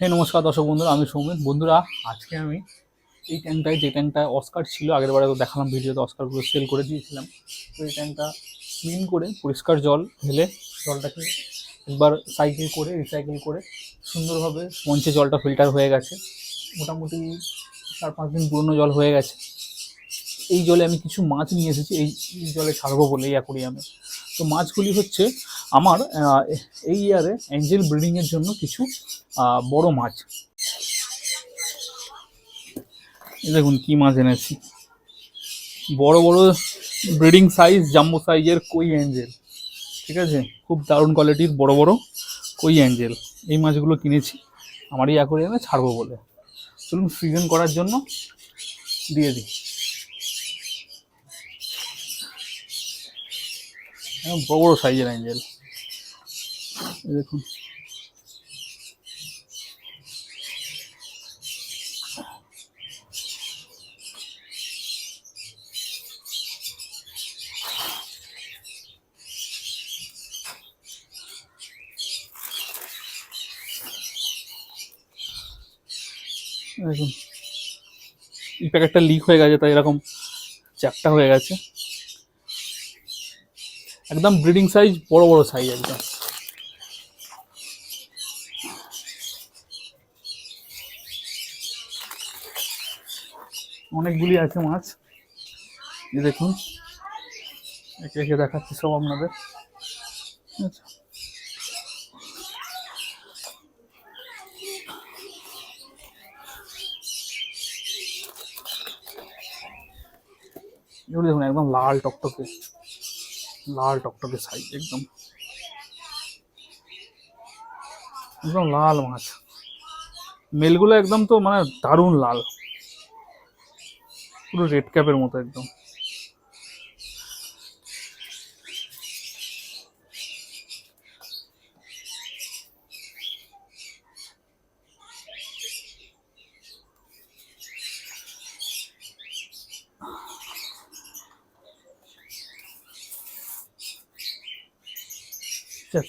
হ্যাঁ নমস্কার দর্শক বন্ধুরা, আমি সৌমিত বন্ধুরা, আজকে আমি এই ট্যাঙ্কটায়, যে ট্যাঙ্কটায় অস্কার ছিল, আগের বারে তো দেখালাম ভিডিওতে অস্কারগুলো সেল করে দিয়েছিলাম। তো এই ট্যাঙ্কটা ক্লিন করে, পরিষ্কার জল ঢেলে জলটাকে একবার সাইকেল করে রিসাইকেল করে সুন্দরভাবে মঞ্চে জলটা ফিল্টার হয়ে গেছে। মোটামুটি চার পাঁচ দিন পুরনো জল হয়ে গেছে। এই জলে আমি কিছু মাছ নিয়ে এসেছি, এই জলে ছাড়বো বলে এই অ্যাকোরিয়ামে। তো মাছগুলি হচ্ছে আমার এই ইয়ারে অ্যাঞ্জেল ব্রিডিংয়ের জন্য কিছু বড় মাছ। দেখুন কি মাছ এনেছি। বড় বড় ব্রিডিং সাইজ, জাম্বো সাইজের কই অ্যাঞ্জেল। ঠিক আছে? খুব দারুণ কোয়ালিটির বড় বড় কই অ্যাঞ্জেল। এই মাছগুলো কিনেছি, আমার এই অ্যাকোরিয়ামে ছাড়বো বলে। চলুন সিজন করার জন্য দিয়ে দিই। বড় বড় সাইজের অ্যাঞ্জেল দেখুন। দেখুন। এই প্যাকেটটা লিক হয়ে গেছে, তাই এরকম চ্যাপটা হয়ে গেছে। একদম ব্রিডিং সাইজ বড় বড় সাইজ একদম। অনেকগুলি আছে মাছ। এই দেখুন, একে একে দেখাচ্ছি সব আপনাদের। দেখুন, একদম লাল টকটকে। লাল টকটকে সাইজ, একদম। একদম লাল মাছ। মেলগুলো একদম তো মানে দারুণ লাল। পুরো রেড ক্যাপের মতো একদম।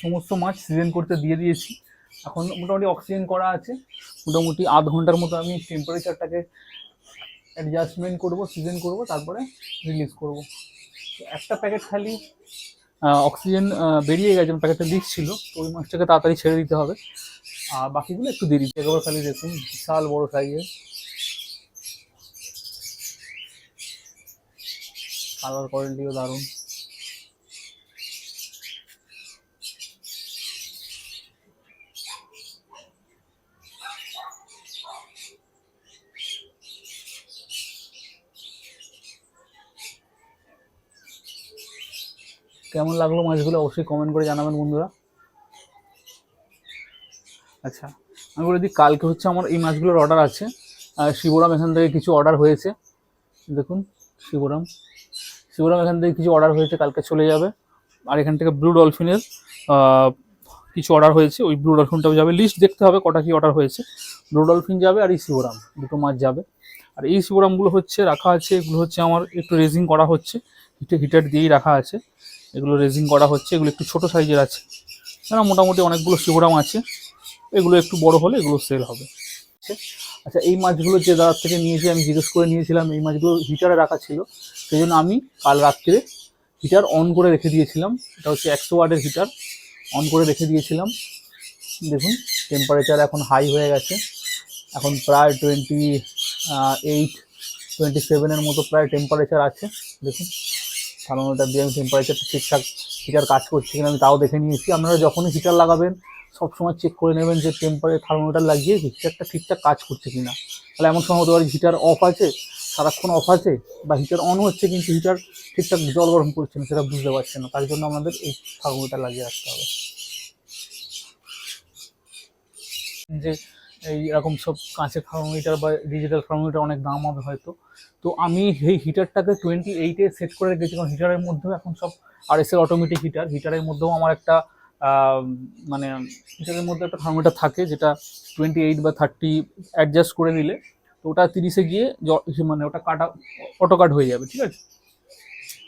সমস্ত মাছ সিজন করতে দিয়ে দিয়েছি। এখন মোটামুটি অক্সিজেন করা আছে। মোটামুটি আধ ঘণ্টার মতো আমি টেম্পারেচারটাকে অ্যাডজাস্টমেন্ট করব সিজন করব, তারপরে রিলিজ করব। একটা প্যাকেট খালি অক্সিজেন বেরিয়ে গেছে প্যাকেটটা লিক ছিল তো ওই মাছটাকে তাড়াতাড়ি ছেড়ে দিতে হবে। আর বাকিগুলো একটু দেরি। একবার খালি দেখুন, বিশাল বড় সাইজের কালার কোয়ালিটিও দারুণ। কেমন লাগল মাছগুলো অবশ্যই কমেন্ট করে জানাবেন বন্ধুরা। আচ্ছা আমি বলে দিই, কালকে হচ্ছে আমার এই মাছগুলোর অর্ডার আছে। শিবরাম এখান থেকে কিছু অর্ডার হয়েছে। দেখুন, শিবরাম। শিবরাম এখান থেকে কিছু অর্ডার হয়েছে, কালকে চলে যাবে। আর এখান থেকে ব্লু ডলফিনের কিছু অর্ডার হয়েছে। ওই ব্লু ডলফিনটাও যাবে লিস্ট দেখতে হবে কটা কি অর্ডার হয়েছে। ব্লু ডলফিন যাবে আর এই শিবরাম, দুটো মাছ যাবে। আর এই শিবরামগুলো হচ্ছে, রাখা আছে। এগুলো হচ্ছে আমার একটু রেজিং করা হচ্ছে। হিটে, হিটার দিয়েই রাখা আছে। এগুলো রেজিং করা হচ্ছে, এগুলো একটু ছোট সাইজের আছে। না মোটামুটি অনেকগুলো শিবরাম আছে। এগুলো একটু বড় হলে এগুলো সেল হবে। আচ্ছা এই মাছগুলো যে দাদার থেকে নিয়েছি, আমি জিজ্ঞেস করে নিয়েছিলাম, এই মাছগুলো হিটারে রাখা ছিল। সেই জন্য আমি কাল রাত্রে হিটার অন করে রেখে দিয়েছিলাম। এটা হচ্ছে একশো ওয়াটের হিটার অন করে রেখে দিয়েছিলাম। দেখুন টেম্পারেচার এখন হাই হয়ে গেছে। এখন প্রায় টোয়েন্টি এইট টোয়েন্টি সেভেনের মতো প্রায় টেম্পারেচার আছে। দেখুন। থার্মোমিটার দিয়ে আমি টেম্পারেচারটা ঠিকঠাক হিটার কাজ করছে কিনা আমি তাও দেখে নিয়েছি। আপনারা যখনই হিটার লাগাবেন, সবসময় চেক করে নেবেন যে টেম্পারে থার্মোমিটার লাগিয়ে হিটারটা ঠিকঠাক কাজ করছে কিনা। তাহলে এমন সময় হতে পারে হিটার অফ আছে, সারাক্ষণ অফ আছে, বা হিটার অন হচ্ছে কিন্তু হিটার ঠিকঠাক জল গরম করছে না, সেটা বুঝতে পারছে না। তার জন্য আপনাদের এই থার্মোমিটার লাগিয়ে রাখতে হবে। যে এই এরকম সব কাঁচের থার্মোমিটার বা ডিজিটাল থার্মোমিটার অনেক দাম হবে হয়তো। তো আমি সেই হিটারটাকে টোয়েন্টি এইটে সেট করে রেখেছি, কারণ হিটারের মধ্যেও এখন সব আর এস এর অটোমেটিক হিটার হিটারের মধ্যেও আমার একটা মানে হিটারের মধ্যে একটা থার্মোমিটার থাকে যেটা টোয়েন্টি এইট বা থার্টি অ্যাডজাস্ট করে নিলে, তো ওটা তিরিশে গিয়ে মানে ওটা কাটা অটো কাট হয়ে যাবে, ঠিক আছে?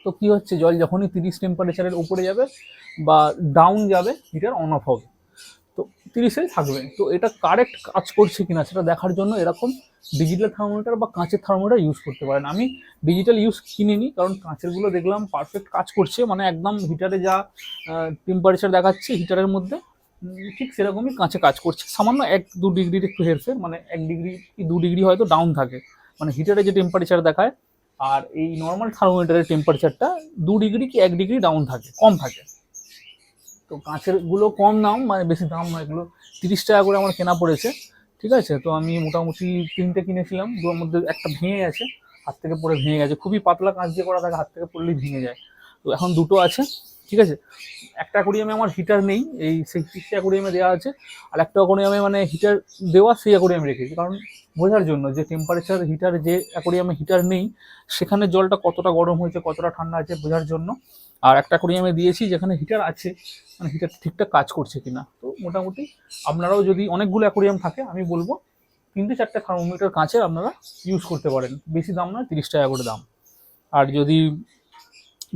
তো কি হচ্ছে, জল যখনই তিরিশ টেম্পারেচারের উপরে যাবে বা ডাউন যাবে হিটার অন অফ হবে। তিরিশেই থাকবে। তো এটা কারেক্ট কাজ করছে কিনা সেটা দেখার জন্য এরকম ডিজিটাল থার্মোমিটার বা কাঁচের থার্মোমিটার ইউজ করতে পারেন। আমি ডিজিটাল ইউজ কিনিনি, কারণ কাঁচেরগুলো দেখলাম পারফেক্ট কাজ করছে মানে একদম হিটারে যা টেম্পারেচার দেখাচ্ছে হিটারের মধ্যে ঠিক সেরকমই কাঁচে কাজ করছে। সামান্য এক দু ডিগ্রির একটু হেরফের মানে এক ডিগ্রি কি দু ডিগ্রি হয়তো ডাউন থাকে। মানে হিটারে যে টেম্পারেচার দেখায়, আর এই নর্মাল থার্মোমিটারের টেম্পারেচারটা দু ডিগ্রি কি এক ডিগ্রি ডাউন থাকে, কম থাকে। তো কাঁচেরগুলো কম দাম মানে বেশি দাম নয়, এগুলো তিরিশ টাকা করে আমার কেনা পড়েছে, ঠিক আছে? তো আমি মোটামুটি তিনটে কিনেছিলাম, দুটোর মধ্যে একটা ভেঙে গেছে, হাত থেকে পড়ে ভেঙে গেছে। খুবই পাতলা কাঁচ দিয়ে করা থাকে, হাত থেকে পড়লেই ভেঙে যায়। তো এখন দুটো আছে, ঠিক আছে? একটা অ্যাকোরিয়ামে আমার হিটার নেই, এই সিক্সটি অ্যাকোরিয়ামে দেওয়া আছে, আর একটা অ্যাকোরিয়ামে মানে হিটার দেওয়া সেই অ্যাকোরিয়ামে রেখেছি, কারণ বোঝার জন্য যে টেম্পারেচার হিটার যে অ্যাকোরিয়ামে হিটার নেই, সেখানে জলটা কতটা গরম হয়েছে, কতটা ঠান্ডা আছে বোঝার জন্য। আর একটা অ্যাকোরিয়ামে দিয়েছি যেখানে হিটার আছে মানে হিটার ঠিকঠাক কাজ করছে কিনা। তো মোটামুটি আপনারাও যদি অনেকগুলো অ্যাকোরিয়াম থাকে, আমি বলব তিনটে চারটে থার্মোমিটার কাঁচের আপনারা ইউজ করতে পারেন। বেশি দাম নয়, তিরিশ টাকা করে দাম। আর যদি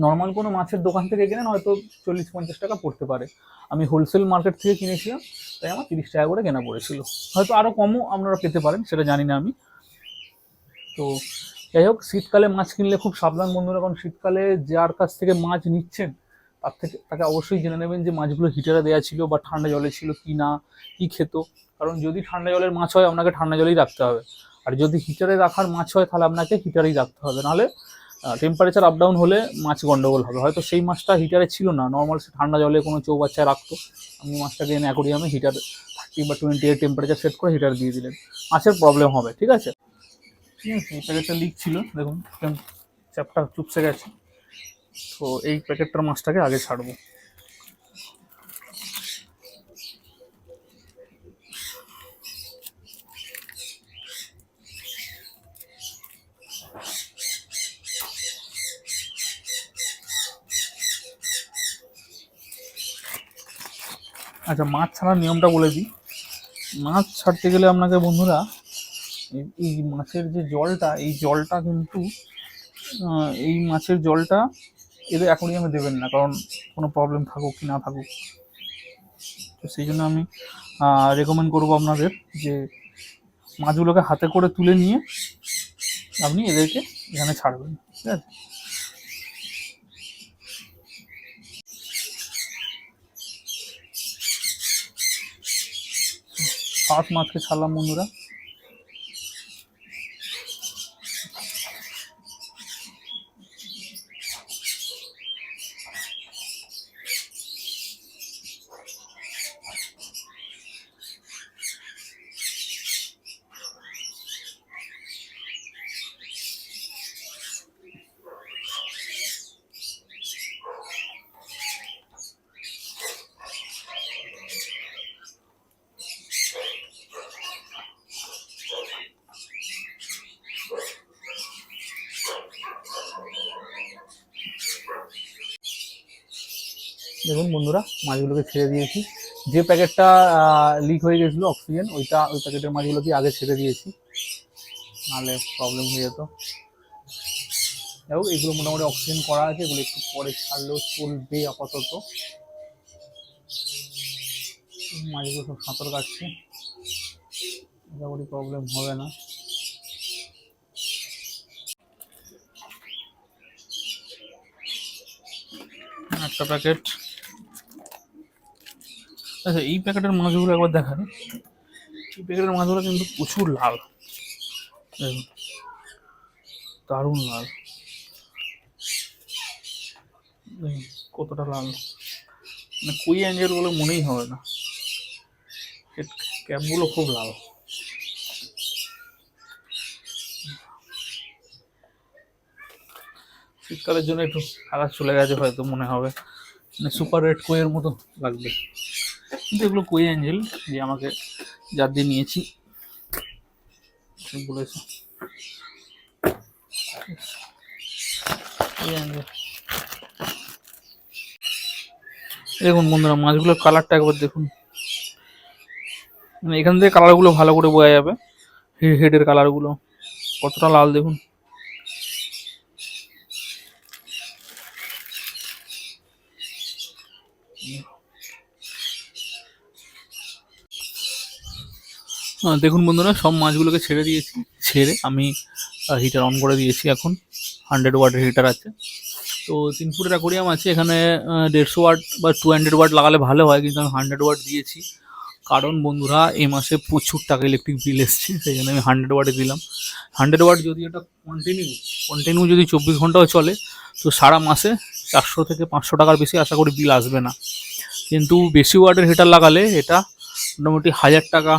নর্মাল কোনো মাছের দোকান থেকে কেনেন হয়তো চল্লিশ পঞ্চাশ টাকা পড়তে পারে। আমি হোলসেল মার্কেট থেকে কিনেছিলাম, তাই আমার তিরিশ টাকা করে কেনা পড়েছিল। হয়তো আরও কমও আপনারা পেতে পারেন, সেটা জানি না আমি। তো যাই হোক, শীতকালে মাছ কিনলে খুব সাবধান বন্ধুরা, কারণ শীতকালে যার কাছ থেকে মাছ নিচ্ছেন, তার থেকে, তাকে অবশ্যই জেনে নেবেন যে মাছগুলো হিটারে দেওয়া ছিল বা ঠান্ডা জলে ছিল কি না, কি খেত। কারণ যদি ঠান্ডা জলের মাছ হয়, আপনাকে ঠান্ডা জলেই রাখতে হবে। আর যদি হিটারে রাখার মাছ হয়, তাহলে আপনাকে হিটারেই রাখতে হবে। নাহলে টেম্পারেচার আপ ডাউন হলে মাছ গন্ডগোল হবে। হয়তো সেই মাছটা হিটারে ছিল না। নর্মাল ঠান্ডা জলে কোনো চৌবাচ্চায় রাখতো। আমি মাছটাকে এনে অ্যাকোরিয়ামে হিটার থার্টি বা টোয়েন্টি এইট টেম্পারেচার সেট করে হিটার দিয়ে দিলেন। মাছের প্রবলেম হবে, ঠিক আছে? ঠিক আছে, এই প্যাকেটটা লিক ছিল। দেখুন চ্যাপটা চুপসে গেছে। তো এই প্যাকেটটার মাছটাকে আগে ছাড়বো। আচ্ছা মাছ ছাড়ার নিয়মটা বলে দিই। মাছ ছাড়তে গেলে আপনাকে বন্ধুরা, এই- মাছের যে জলটা, এই জলটা কিন্তু এই মাছের জলটা এদের অ্যাকোরিয়ামে দেবেন না, কারণ কোনো প্রবলেম থাকুক কি না থাকুক। তো সেই জন্য আমি রেকমেন্ড করব আপনাদের যে মাছগুলোকে হাতে করে তুলে নিয়ে আপনি এদেরকে এখানে ছাড়বেন। ঠিক আছে? পাঁচ মাছকে ছাড়লাম বন্ধুরা। দেখুন বন্ধুরা, মাছগুলোকে ছেড়ে দিয়েছি। যে প্যাকেটটা লিক হয়ে গেছিল অক্সিজেন ওইটা, ওই প্যাকেটের মাছগুলোকে আগে ছেড়ে দিয়েছি। নাহলে প্রবলেম হয়ে যেত। দেখো এগুলো মোটামুটি অক্সিজেন করা আছে, এগুলো একটু পরে ছাড়লেও চলবে আপাতত। মাছগুলো সব সাঁতার কাটছে। মোটামুটি প্রবলেম হবে না। একটা প্যাকেট আচ্ছা এই প্যাকেটের মাছগুলো একবার দেখান। এই প্যাকেটের মাছগুলো কিন্তু প্রচুর লাল। দারুণ লাল। কতটা লাল। মানে কুই অ্যাঞ্জেল বলে মনেই হবে না। ক্যাপগুলো খুব লাল। শীতকালের জন্য একটু কালার চলে গেছে হয়তো মনে হবে। মানে সুপার রেড কোয়ের মতো লাগবে। কিন্তু এগুলো কোই অ্যাঞ্জেল, যে আমাকে যার দিয়ে নিয়েছি। বলেছে দেখুন বন্ধুরা, মাছগুলোর কালারটা একবার দেখুন। মানে এখান থেকে কালারগুলো ভালো করে বোঝা যাবে। হেডের কালারগুলো কতটা লাল দেখুন। দেখুন বন্ধুরা, সব মাছগুলোকে ছেড়ে দিয়েছি। ছেড়ে আমি হিটার অন করে দিয়েছি এখন। হান্ড্রেড ওয়াটের হিটার আছে। তো তিন ফুটের অ্যাকোরিয়াম আছে। এখানে দেড়শো ওয়াট বা টু হান্ড্রেড ওয়াট লাগালে ভালো হয়, কিন্তু আমি হান্ড্রেড ওয়াট দিয়েছি। কারণ বন্ধুরা, এ মাসে প্রচুর টাকা ইলেকট্রিক বিল এসছে, সেই জন্য আমি হান্ড্রেড ওয়াটে দিলাম। হান্ড্রেড ওয়াট যদি এটা কন্টিনিউ কন্টিনিউ যদি চব্বিশ ঘন্টাও চলে, তো সারা মাসে চারশো থেকে পাঁচশো টাকার বেশি আশা করি বিল আসবে না। কিন্তু বেশি ওয়াটের হিটার লাগালে এটা মোটামুটি হাজার টাকা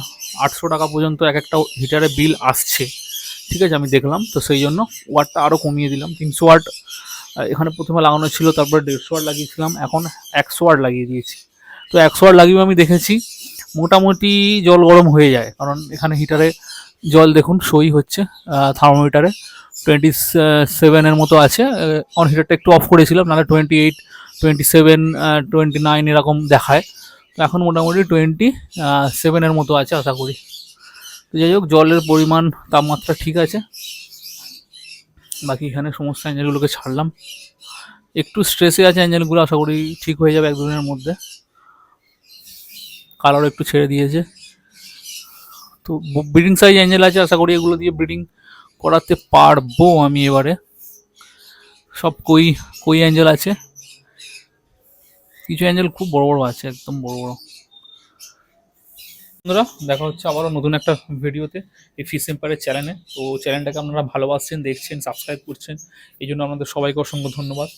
আটশো টাকা পর্যন্ত এক একটা হিটারে বিল আসছে। ঠিক আছে, আমি দেখলাম, তো সেই জন্য ওয়াটটা আরও কমিয়ে দিলাম। তিনশো ওয়াট এখানে প্রথমে লাগানো ছিল, তারপরে দেড়শো ওয়াট লাগিয়েছিলাম, এখন একশো ওয়াট লাগিয়ে দিয়েছি। তো একশো ওয়াট লাগিয়ে আমি দেখেছি, মোটামুটি জল গরম হয়ে যায়, কারণ এখানে হিটারে জল দেখুন, সই হচ্ছে থার্মোমিটারে। টোয়েন্টি সেভেনের মতো আছে অন হিটারটা একটু অফ করেছিলাম, নাহলে twenty eight twenty seven twenty nine এরকম দেখায়। এখন মোটামুটি টোয়েন্টি সেভেনের মতো আছে আশা করি। তো যাই হোক, জলের পরিমাণ, তাপমাত্রা ঠিক আছে। বাকি এখানে সমস্ত অ্যাঞ্জেলগুলোকে ছাড়লাম। একটু স্ট্রেসে আছে অ্যাঞ্জেলগুলো, আশা করি ঠিক হয়ে যাবে এক দুদিনের মধ্যে। কালার একটু ছেড়ে দিয়েছে। তো ব্রিডিং সাইজ অ্যাঞ্জেল আছে, আশা করি এগুলো দিয়ে ব্রিডিং করাতে পারব আমি এবারে। সব কই কই অ্যাঞ্জেল আছে? কিছু অ্যাঞ্জেল খুব বড় বড় আছে, একদম বড় বড়। বন্ধুরা, দেখা হচ্ছে আবারও নতুন একটা ভিডিওতে এই ফিস এম্পায়ারের চ্যানেলে তো চ্যানেলটাকে আপনারা ভালোবাসছেন, দেখছেন সাবস্ক্রাইব করছেন, এই জন্য আপনাদের সবাইকে অসংখ্য ধন্যবাদ।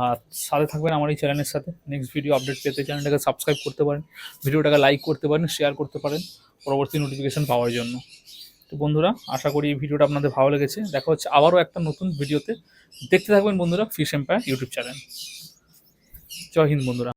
আর সাথে থাকবেন আমার এই চ্যানেলের সাথে। নেক্সট ভিডিও আপডেট পেতে চ্যানেলটাকে সাবস্ক্রাইব করতে পারেন, ভিডিওটাকে লাইক করতে পারেন শেয়ার করতে পারেন, পরবর্তী নোটিফিকেশন পাওয়ার জন্য। তো বন্ধুরা, আশা করি এই ভিডিওটা আপনাদের ভালো লেগেছে। দেখা হচ্ছে আবারও একটা নতুন ভিডিওতে। দেখতে থাকবেন বন্ধুরা ফিশ এম্পায়ার ইউটিউব চ্যানেল জয় হিন্দ বন্ধুরা।